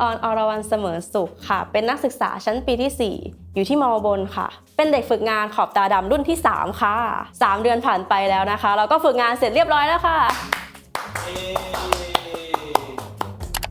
ค่ะอิงออนอรวรันเสมอสุขค่ะ เป็นนักศึกษาชั้นปีที่ 4 อยู่ที่มอบนค่ะ เป็นเด็กฝึกงานขอบตาดำรุ่นที่ 3 ค่ะ 3 เดือนผ่านไปแล้วนะคะ เราก็ฝึกงานเสร็จเรียบร้อยแล้วค่ะ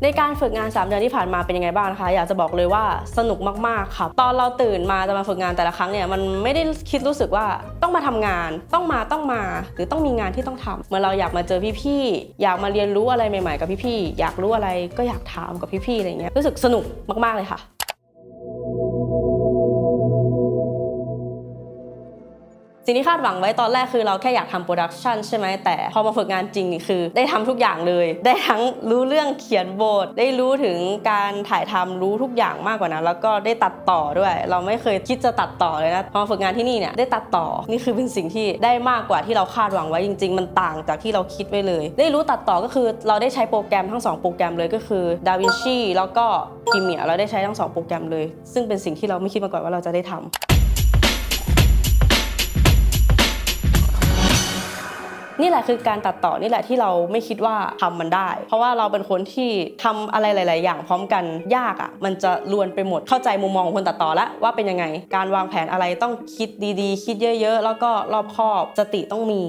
ในการฝึกงาน 3 เดือนที่ผ่านมาเป็นยังไงบ้างนะคะ อยากจะบอกเลยว่าสนุกมากๆค่ะตอนเราตื่นมาจะมาฝึกงานแต่ละครั้งเนี่ยมันไม่ได้คิดรู้สึกว่าต้องมาทำงานต้องมาต้องมา หรือต้องมีงานที่ต้องทำเมื่อเราอยากมาเจอพี่ๆอยากมาเรียนรู้อะไรใหม่ๆกับพี่ๆอยากรู้อะไรก็อยากถามกับพี่ๆอะไรเงี้ยรู้สึกสนุกมากๆเลยค่ะ สิ่งที่คาดหวังไว้ตอนแรกคือเราแค่อยากทำโปรดักชันใช่ไหมแต่พอมาฝึกงานจริงนี่คือ ได้ทำทุกอย่างเลย ได้ทั้งรู้เรื่องเขียนบท ได้รู้ถึงการถ่ายทำรู้ทุกอย่างมากกว่านั้น แล้วก็ได้ตัดต่อด้วย เราไม่เคยคิดจะตัดต่อเลยนะพอมาฝึกงานที่นี่เนี่ยได้ตัดต่อนี่คือเป็นสิ่งที่ได้มากกว่าที่เราคาดหวังไว้จริง ๆ มันต่างจากที่เราคิดไว้เลย ได้รู้ตัดต่อก็คือเราได้ใช้โปรแกรมทั้งสองโปรแกรมเลยก็คือ DaVinci แล้วก็ Premiere เราได้ใช้ทั้งสองโปรแกรมเลย ซึ่งเป็นสิ่งที่เราไม่คิดมาก่อนว่าเราจะได้ทำ นี่แหละคือการตัดต่อนี่แหละที่เราไม่คิดว่าทำมันได้ เพราะว่าเราเป็นคนที่ทำอะไรหลาย ๆ อย่างพร้อมกันยากอะ่ะ มันจะลวนไปหมดเข้าใจมุมมองของคนตัดต่อแล้วว่าเป็นยังไง การวางแผนอะไรต้องคิดดี ๆ คิดเยอะ ๆ แล้วก็รอบคอบสติต้องมี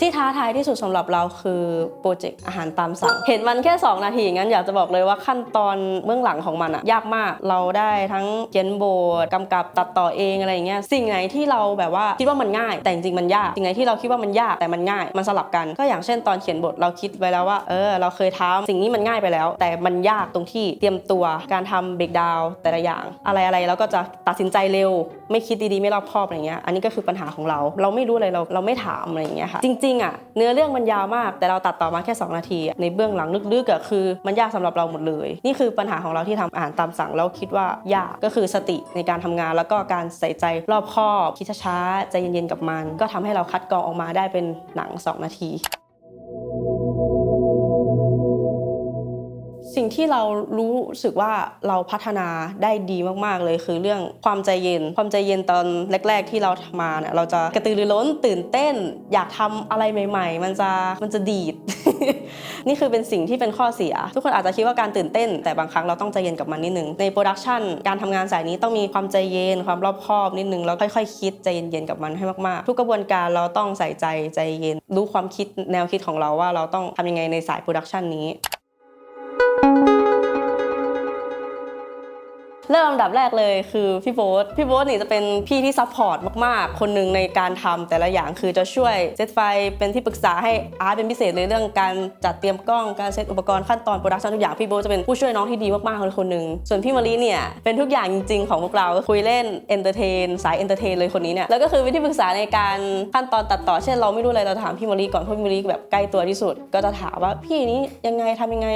ที่ท้าทายที่สุดสำหรับเราคือโปรเจกต์อาหารตามสั่ง เห็นมันแค่ 2 นาทีงั้นอยากจะบอกเลยว่าขั้นตอนเบื้องหลังของมันอะยากมาก เราได้ทั้งเขียนบทกำกับตัดต่อเองอะไรอย่างเงี้ยสิ่งไหนที่เราแบบว่าคิดว่ามันง่าย แต่จริงมันยาก สิ่งไหนที่เราคิดว่ามันยากแต่มันง่าย มันสลับกัน ก็อย่างเช่นตอนเขียนบทเราคิดไว้แล้วว่าเออเราเคยทำสิ่งนี้มันง่ายไปแล้ว แต่มันยากตรงที่เตรียมตัวการทำเบรกดาวแต่ละอย่าง อะไรอะไรๆแล้วก็จะตัดสินใจเร็ว ไม่คิดดีๆไม่รอบคอบอะไรเงี้ยอันนี้ก็คือปัญหาของเรา เราไม่รู้อะไรเราเราไม่ถามอะไรอย่างเงี้ยค่ะจริงๆอะเนื้อเรื่องมันยาวมาก แต่เราตัดต่อมาแค่ 2 นาที ในเบื้องหลังลึกๆก็คือมันยากสำหรับเราหมดเลย นี่คือปัญหาของเราที่ทำอาหารตามสั่งแล้วคิดว่ายากก็คือสติในการทำงาน แล้วก็การใส่ใจรอบคอบคิดช้าๆใจเย็นๆกับมัน ก็ทำให้เราคัดกรองออกมาได้เป็นหนัง 2 นาที สิ่งที่เรารู้สึกว่าเราพัฒนาได้ดีมากๆเลย คือเรื่องความใจเย็น ความใจเย็นตอนแรก ๆ ที่เรามาเนี่ยเราจะกระตือรือร้นตื่นเต้น อยากทำอะไรใหม่ ๆ มันจะมันจะดีด นี่คือเป็นสิ่งที่เป็นข้อเสีย ทุกคนอาจจะคิดว่าการตื่นเต้น แต่บางครั้งเราต้องใจเย็นกับมันนิดนึงในโปรดักชันการทำงานสายนี้ต้องมีความใจเย็นความรอบคอบนิดนึงแล้วค่อยๆคิดใจเย็นๆกับมันให้มากๆ ทุกกระบวนการเราต้องใส่ใจใจเย็นรู้ความคิดแนวคิดของเราว่าเราต้องทำยังไงในสายโปรดักชันนี้ เริ่มลำดับแรกเลยคือพี่โบ๊ทพี่โบ๊ทนี่จะเป็นพี่ที่ซัพพอร์ตมากๆ คนหนึ่งในการทำแต่ละอย่างคือจะช่วยเซตไฟเป็นที่ปรึกษาให้อาร์ตเป็นพิเศษเลยเรื่องการจัดเตรียมกล้องการเซตอุปกรณ์ขั้นตอนโปรดักชันทุกอย่างพี่โบ๊ทจะเป็นผู้ช่วยน้องที่ดีมากๆเลยคนหนึ่งส่วนพี่มารีเนี่ยเป็นทุกอย่างจริง ๆ ของพวกเราคุยเล่นเอนเตอร์เทนสายเอนเตอร์เทนเลยคนนี้เนี่ยแล้วก็คือเป็นที่ปรึกษาในการขั้นตอนตัดต่อเช่นเราไม่รู้อะไรเราถามพี่มารีก่อนเพราะพี่มารีแบบใกล้ตัวที่สุด ก็จะถามว่าพี่นี้ยังไงทำยังไง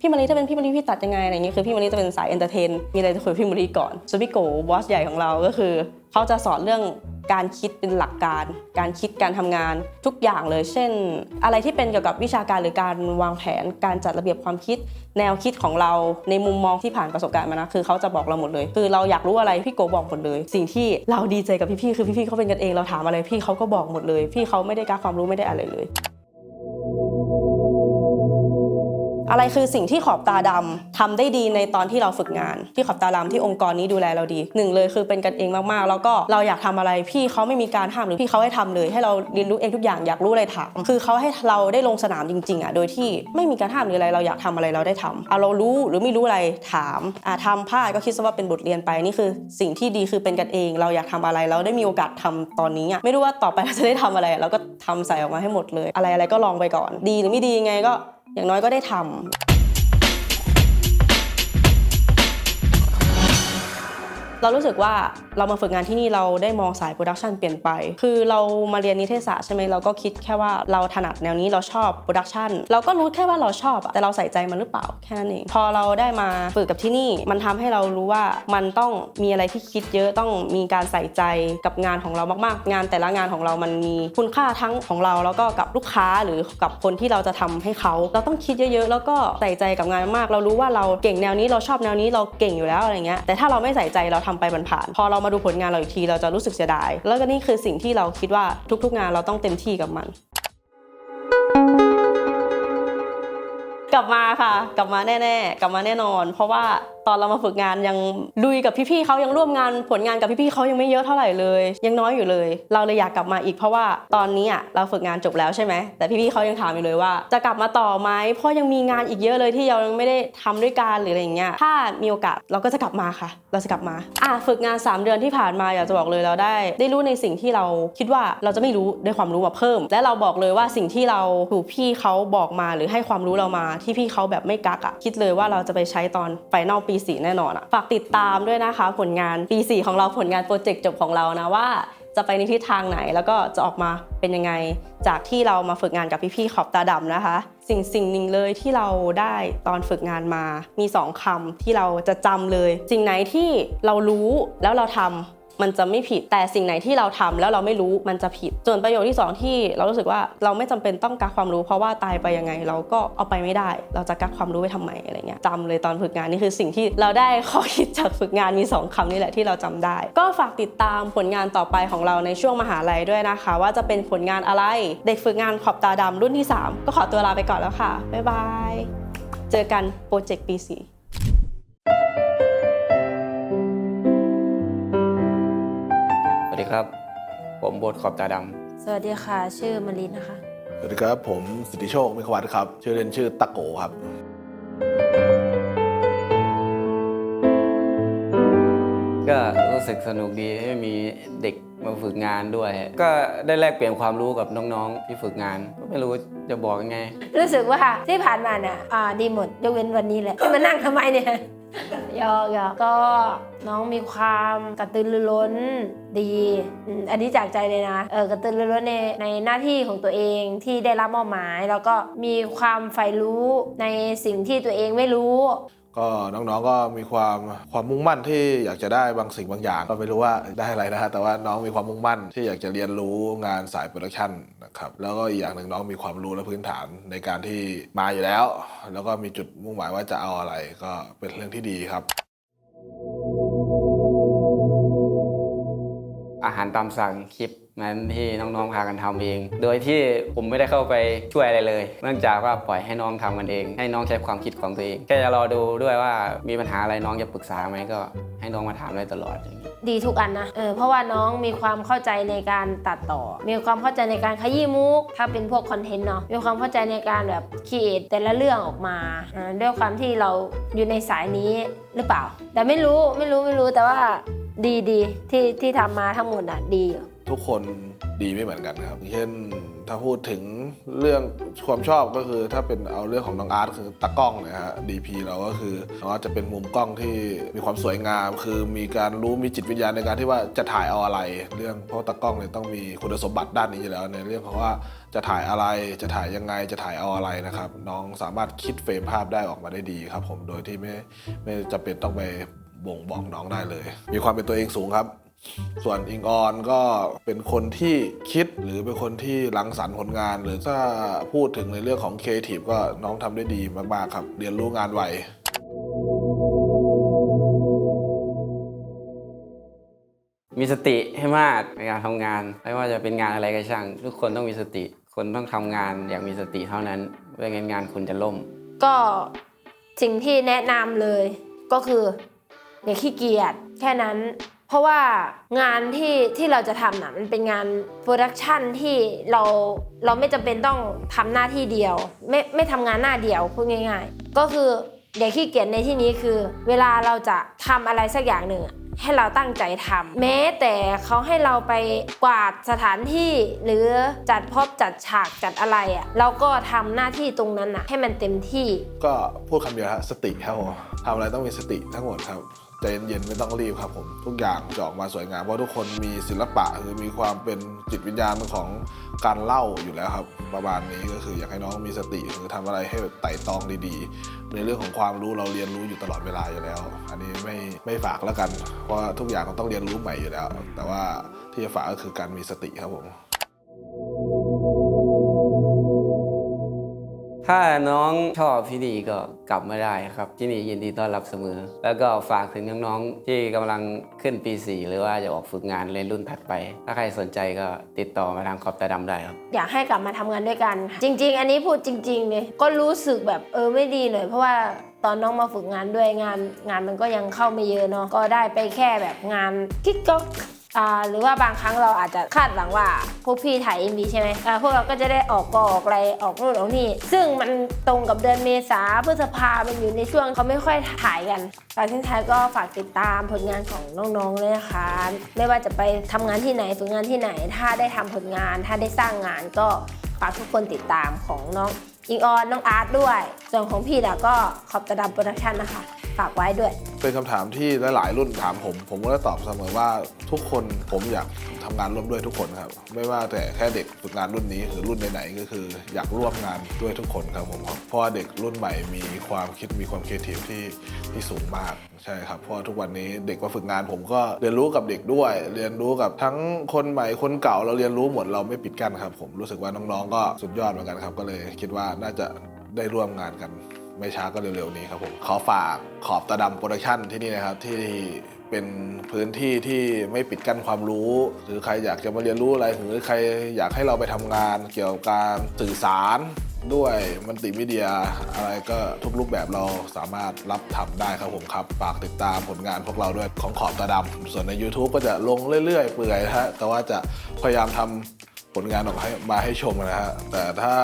พี่มารีถ้าเป็นพี่มารีพี่ตัดยังไงอะไรอย่างเงี้ยคือพี่มารีจะเป็นสายเอนเตอร์เทนมีอะไรจะคุยกับพี่มารีก่อนส่วนพี่โกบอสใหญ่ของเราก็คือเขาจะสอนเรื่องการคิดเป็นหลักการ การคิดการทำงานทุกอย่างเลย เช่น อะไรที่เป็นเกี่ยวกับวิชาการหรือการวางแผน การจัดระเบียบความคิด แนวคิดของเราในมุมมองที่ผ่านประสบการณ์มานะคือเขาจะบอกเราหมดเลย คือเราอยากรู้อะไรพี่โกบอกหมดเลย สิ่งที่เราดีใจกับพี่ๆคือพี่ๆเขาเป็นกันเองเราถามอะไรพี่เขาก็บอกหมดเลย พี่เขาไม่ได้การความรู้ไม่ได้อะไรเลย อะไรคือสิ่งที่ขอบตาดำทำได้ดีในตอนที่เราฝึกงาน ที่ขอบตาดำที่องค์กรนี้ดูแลเราดีหนึ่งเลยคือเป็นกันเองมากๆ แล้วก็เราอยากทำอะไรพี่เขาไม่มีการห้ามหรือพี่เขาให้ทำเลย ให้เราเรียนรู้เองทุกอย่างอยากรู้อะไรถามคือเขาให้เราได้ลงสนามจริงๆอะโดยที่ไม่มีการห้ามหรืออะไรเราอยากทำอะไรเราได้ทำเอาเรารู้หรือไม่รู้อะไรถามอะทำพลาดก็คิดซะว่าเป็นบทเรียนไปนี่คือ สิ่งที่ดีคือเป็นกันเอง เราอยากทำอะไรเราได้มีโอกาสทำตอนนี้อะไม่รู้ว่าต่อไปเราจะได้ทำอะไรเราก็ทำใส่ออกมาให้หมดเลย อะไรอะไรก็ลองไปก่อน ดีหรือไม่ดียังไงก็ อย่างน้อยก็ได้ทำเรารู้สึกว่า เรามาฝึกงานที่นี่เราได้มองสายโปรดักชันเปลี่ยนไป คือเรามาเรียนนิเทศศาสตร์ใช่ไหมเราก็คิดแค่ว่าเราถนัดแนวนี้เราชอบโปรดักชันเราก็รู้แค่ว่าเราชอบอะแต่เราใส่ใจมันหรือเปล่าแค่นั้นเองพอเราได้มาฝึกกับที่นี่ มันทำให้เรารู้ว่ามันต้องมีอะไรที่คิดเยอะต้องมีการใส่ใจกับงานของเรามากๆ งานแต่ละงานของเรามันมีคุณค่าทั้งของเราแล้วก็กับลูกค้าหรือกับคนที่เราจะทำให้เขา เราต้องคิดเยอะๆ แล้วก็ใส่ใจกับงานมาก เรารู้ว่าเราเก่งแนวนี้เราชอบแนวนี้เราเก่งอยู่แล้วอะไรเงี้ยแต่ถ้าเราไม่ใส่ใจเราทำไปผ่านๆพอเรามาดูผลงานเราอีกทีเราจะรู้สึกเสียดาย แล้วก็นี่คือสิ่งที่เราคิดว่าทุกๆงานเราต้องเต็มที่กับมัน กลับมาค่ะ กลับมาแน่ๆ กลับมาแน่นอน เพราะว่าตอนเรามาฝึกงานยังลุยกับพี่ๆเขายังร่วมงานผลงานกับพี่ๆเขายังไม่เยอะเท่าไหร่เลย ยังน้อยอยู่เลย เราเลยอยากกลับมาอีกเพราะว่าตอนนี้อะเราฝึกงานจบแล้วใช่ไหมแต่พี่ๆเขายังถามอยู่เลยว่า จะกลับมาต่อไหมเพราะยังมีงานอีกเยอะเลยที่เรายังไม่ได้ทำด้วยกันหรืออะไรอย่างเงี้ยถ้ามีโอกาสเราก็จะกลับมาค่ะ เราจะกลับมาอะฝึกงาน 3 เดือนที่ผ่านมาอยากจะบอกเลยเราได้ ได้รู้ในสิ่งที่เราคิดว่าเราจะไม่รู้ได้ความรู้มาเพิ่ม และเราบอกเลยว่าสิ่งที่เราถูกพี่เขาบอกมาหรือให้ความรู้เรามาที่พี่เขาแบบไม่กักอะคิดเลยว่าเราจะไปใช้ตอนไฟนอลปี 4 แน่นอนอะฝากติดตามด้วยนะคะ ผลงานปี 4 ของเราผลงานโปรเจกต์จบของเรานะว่าจะไปในทิศทางไหนแล้วก็จะออกมาเป็นยังไง จากที่เรามาฝึกงานกับพี่ๆขอบตาดำนะคะ สิ่งสิ่งหนึ่งเลยที่เราได้ตอนฝึกงานมา มีสองคำที่เราจะจำเลย สิ่งไหนที่เรารู้แล้วเราทำ มันจะไม่ผิดแต่สิ่งไหนที่เราทำแล้วเราไม่รู้มันจะผิด ส่วนประโยชน์ที่ 2 ที่เรารู้สึกว่าเราไม่จำเป็นต้องกักความรู้ เพราะว่าตายไปยังไงเราก็เอาไปไม่ได้ เราจะกักความรู้ไปทำไมอะไรเงี้ยจำเลยตอนฝึกงานนี่คือสิ่งที่เราได้ข้อคิดจากฝึกงานมี 2 คำนี่แหละที่เราจำได้ ก็ฝากติดตามผลงานต่อไปของเราในช่วงมหาลัยด้วยนะคะ ว่าจะเป็นผลงานอะไร เด็กฝึกงานขอบตาดำรุ่นที่ 3 ก็ขอตัวลาไปก่อนแล้วค่ะบ๊ายบายเจอกันโปรเจกต์ปี4 ครับ ผมโบทขอบตาดสวัสดีค่ะ ชื่อมารินนะคะ สวัสดีครับผมสิทธิโชคมิขวัตครับ ชื่อเล่นชื่อตะโกครับำก็รู้สึกสนุกดีที่มีเด็กมาฝึกงานด้วย ก็ได้แลกเปลี่ยนความรู้กับน้องๆที่ฝึกงาน ก็ไม่รู้จะบอกยังไง รู้สึกว่าที่ผ่านมาเนี่ยอ่าดีหมดยกเว้นวันนี้แหละที่มานั่งทำไมเนี่ย ยอกยอกก็น้องมีความกระตือรือร้นดี อันนี้จากใจเลยนะ เออกระตือรือร้นในในหน้าที่ของตัวเองที่ได้รับมอบหมาย แล้วก็มีความใฝ่รู้ในสิ่งที่ตัวเองไม่รู้ ก็น้องๆก็มีความความมุ่งมั่นที่อยากจะได้บางสิ่งบางอย่าง ก็ไม่รู้ว่าได้อะไรนะฮะแต่ว่าน้องมีความมุ่งมั่นที่อยากจะเรียนรู้งานสายโปรดักชันนะครับแล้วก็อีกอย่างหนึ่งน้องมีความรู้และพื้นฐานในการที่มาอยู่แล้ว แล้วก็มีจุดมุ่งหมายว่าจะเอาอะไรก็เป็นเรื่องที่ดีครับ อาหารตามสั่งคลิป นั้นที่น้องๆพากันทำเอง โดยที่ผมไม่ได้เข้าไปช่วยอะไรเลย เนื่องจากว่าปล่อยให้น้องทำกันเอง ให้น้องใช้ความคิดของตัวเองแค่จะรอดูด้วยว่ามีปัญหาอะไรน้องจะปรึกษาไหมก็ให้น้องมาถามได้ตลอดอย่างนี้ดีทุกอันนะ เออ เพราะว่าน้องมีความเข้าใจในการตัดต่อ มีความเข้าใจในการขยี้มุก ถ้าเป็นพวกคอนเทนต์เนาะ มีความเข้าใจในการแบบคิดแต่ละเรื่องออกมาอ่าด้วยความที่เราอยู่ในสายนี้หรือเปล่า แต่ไม่รู้ ไม่รู้ ไม่รู้ แต่ว่าดีดีที่ที่ทำมาทั้งหมดอะดีอยู่ ทุกคนดีไม่เหมือนกันครับ เช่นถ้าพูดถึงเรื่องความชอบก็คือถ้าเป็นเอาเรื่องของน้องอาร์ตคือตากล้องนะฮะ DP เราก็คือน้องอาร์ตจะเป็นมุมกล้องที่มีความสวยงาม คือมีการรู้มีจิตวิญญาณในการที่ว่าจะถ่ายเอาอะไร เรื่องเพราะตากล้องเนี่ยต้องมีคุณสมบัติด้านนี้อยู่แล้วในเรื่องของว่าจะถ่ายอะไรจะถ่ายยังไงจะถ่ายเอาอะไรนะครับ น้องสามารถคิดเฟรมภาพได้ออกมาได้ดีครับ ผมโดยที่ไม่ไม่จำเป็นต้องไปบ่งบอกน้องได้เลย มีความเป็นตัวเองสูงครับ ส่วนอิงออนก็เป็นคนที่คิดหรือเป็นคนที่รังสรรค์ผลงาน หรือถ้าพูดถึงในเรื่องของครีเอทีฟก็น้องทำได้ดีมากๆครับ เรียนรู้งานไวมีสติให้มากในการทำงาน ไม่ว่าจะเป็นงานอะไรก็ช่าง ทุกคนต้องมีสติ คนต้องทำงานอย่างมีสติเท่านั้นไม่งั้นงานคุณจะล่ม ก็สิ่งที่แนะนำเลยก็คืออย่าขี้เกียจแค่นั้น เพราะว่างานที่ที่เราจะทำน่ะมันเป็นงานโปรดักชันที่เราเราไม่จำเป็นต้องทำหน้าที่เดียว ไม่ไม่ทำงานหน้าเดียวพูดง่าย ๆ ก็คืออย่าขี้เกียจในที่นี้คือ เวลาเราจะทำอะไรสักอย่างหนึ่งให้เราตั้งใจทำแม้แต่เขาให้เราไปกวาดสถานที่หรือจัดพบจัดฉากจัดอะไรอะ่ะเราก็ทำหน้าที่ตรงนั้นอะให้มันเต็มที่ ก็พูดคำเดียวฮะสติครับผมทำอะไรต้องมีสติทั้งหมดครับ ใจเย็นๆไม่ต้องรีบครับผมทุกอย่างจะออกมาสวยงามเพราะทุกคนมีศิลปะคือมีความเป็นจิตวิญญาณของการเล่าอยู่แล้วครับ ประมาณนี้ก็คืออยากให้น้องมีสติคือทำอะไรให้แบบไต่ตองดีๆ ในเรื่องของความรู้เราเรียนรู้อยู่ตลอดเวลาอยู่แล้ว อันนี้ไม่ไม่ฝากแล้วกัน เพราะทุกอย่างเราต้องเรียนรู้ใหม่อยู่แล้ว แต่ว่าที่จะฝากก็คือการมีสติครับผม ถ้าน้องชอบที่นี่ก็กลับมาได้ครับ ที่นี่ยินดีต้อนรับเสมอ แล้วก็ฝากถึงน้องๆที่กำลังขึ้นปี 4 หรือว่าจะออกฝึกงานเรียนรุ่นถัดไป ถ้าใครสนใจก็ติดต่อมาทางขอบตาดำได้ครับ อยากให้กลับมาทำงานด้วยกัน จริง ๆ อันนี้พูดจริงๆเลยก็รู้สึกแบบเออไม่ดีหน่อยเพราะว่าตอนน้องมาฝึกงานด้วยงาน งานมันก็ยังเข้าไม่เยอะเนาะก็ได้ไปแค่แบบงานกิ๊กก๊อก หรือว่าบางครั้งเราอาจจะคาดหวังว่าพวกพี่ถ่าย MV ใช่ไหมพวกเราก็จะได้ออกกอออกอะไรออกนู่นออกนี่ ซึ่งมันตรงกับเดือนเมษาพฤษภามันอยู่ในช่วงเขาไม่ค่อยถ่ายกันฝากทิ้งท้ายก็ฝากติดตามผลงานของน้องๆเลยนะคะ ไม่ว่าจะไปทำงานที่ไหนฝึกงานที่ไหน ถ้าได้ทำผลงาน ถ้าได้สร้างงานก็ฝากทุกคนติดตามของน้องอิงออนน้องอาร์ตด้วย ส่วนของพี่ดาก็ขอบตะดำโปรดักชันนะคะ ฝากไว้ด้วย เป็นคำถามที่หลาย ๆ รุ่นถามผม ผมก็จะตอบเสมอว่าทุกคนผมอยากทำงานร่วมด้วยทุกคนครับ ไม่ว่าแต่แค่เด็กฝึกงานรุ่นนี้หรือรุ่นไหนๆก็คือ อยากร่วมงานด้วยทุกคนครับผมครับเพราะว่าเด็กรุ่นใหม่มีความคิดมีความครีเอทีฟที่ที่สูงมากใช่ครับเพราะทุกวันนี้เด็กมาฝึกงานผมก็เรียนรู้กับเด็กด้วย เรียนรู้กับทั้งคนใหม่คนเก่าเราเรียนรู้หมดเราไม่ปิดกั้นครับ ผมรู้สึกว่าน้องๆก็สุดยอดเหมือนกันครับ ก็เลยคิดว่าน่าจะได้ร่วมงานกัน ไม่ช้าก็เร็วๆนี้ครับผมขอฝากขอบตาดำโปรดักชั่นที่นี่นะครับที่เป็นพื้นที่ที่ไม่ปิดกั้นความรู้ หรือใครอยากจะมาเรียนรู้อะไรหรือใครอยากให้เราไปทำงานเกี่ยวกับการสื่อสารด้วยมัลติมีเดียอะไรก็ทุกรูปแบบเราสามารถรับทำได้ครับผมครับฝากติดตามผลงานพวกเราด้วยของขอบตาดำส่วนใน YouTube ก็จะลงเรื่อยๆ เปื่อยนะฮะแต่ว่าจะพยายามทำ ผลงานออกให้มาให้ชมนะฮะ แต่ถ้า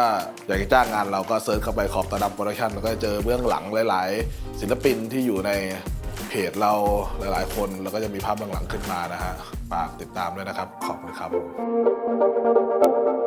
อยากจะจ้างงานเราก็เซิร์ชเข้าไปขอบตะดำโปรดักชันเราก็จะเจอเบื้องหลังหลาย ๆ ศิลปินที่อยู่ในเพจเราหลาย ๆ คนแล้วก็จะมีภาพเบื้องหลังขึ้นมานะฮะฝากติดตามด้วยนะครับ ขอบคุณครับ